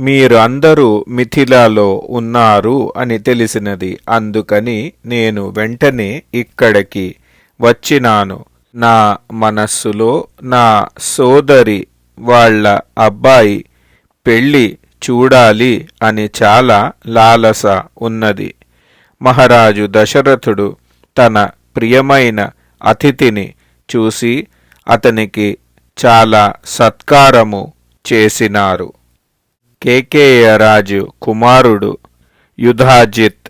మీరు అందరూ మిథిలాలో ఉన్నారు అని తెలిసినది. అందుకని నేను వెంటనే ఇక్కడికి వచ్చినాను. నా మనస్సులో నా సోదరి వాళ్ళ అబ్బాయి పెళ్ళి చూడాలి అని చాలా లాలస ఉన్నది. మహారాజు దశరథుడు తన ప్రియమైన అతిథిని చూసి అతనికి చాలా సత్కారము చేసినారు. కేకేయ రాజు కుమారుడు యుధాజిత్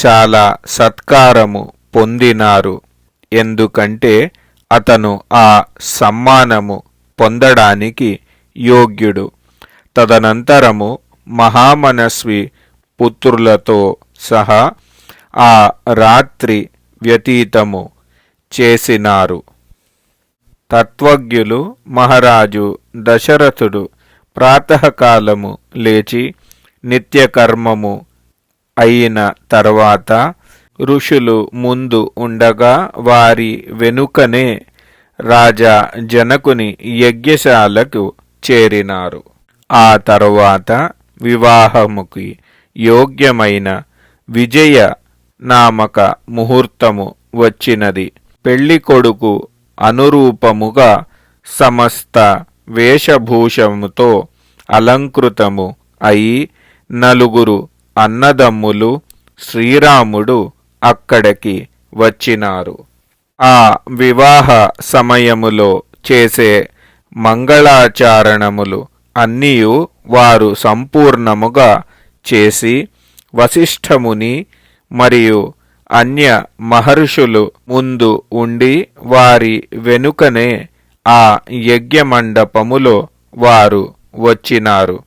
చాలా సత్కారము పొందినారు. ఎందుకంటే అతను ఆ సమ్మానము పొందడానికి యోగ్యుడు. తదనంతరము మహామనస్వి పుత్రులతో సహా ఆ రాత్రి వ్యతీతము చేసినారు. తత్వజ్ఞులు మహారాజు దశరథుడు ప్రాతకాలము లేచి నిత్యకర్మము అయిన తర్వాత ఋషులు ముందు ఉండగా వారి వెనుకనే రాజా జనకుని యజ్ఞశాలకు చేరినారు. ఆ తరువాత వివాహముకి యోగ్యమైన విజయ నామక ముహూర్తము వచ్చినది. పెళ్ళి కొడుకు అనురూపముగా సమస్త వేషభూషముతో అలంకృతము అయి నలుగురు అన్నదమ్ములు శ్రీరాముడు అక్కడికి వచ్చినారు. ఆ వివాహ సమయములో చేసే మంగళాచారణములు అన్నీయు వారు సంపూర్ణముగా చేసి వశిష్ఠముని మరియు అన్య మహర్షులు ముందు ఉండి వారి వెనుకనే ఆ యజ్ఞమండపములో వారు వచ్చినారు.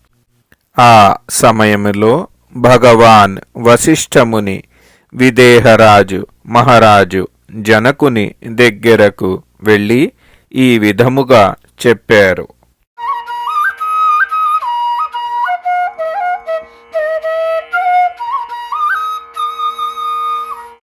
ఆ సమయములో భగవాన్ వశిష్ఠముని విదేహరాజు మహారాజు జనకుని దగ్గరకు వెళ్ళి ఈ విధముగా చెప్పారు.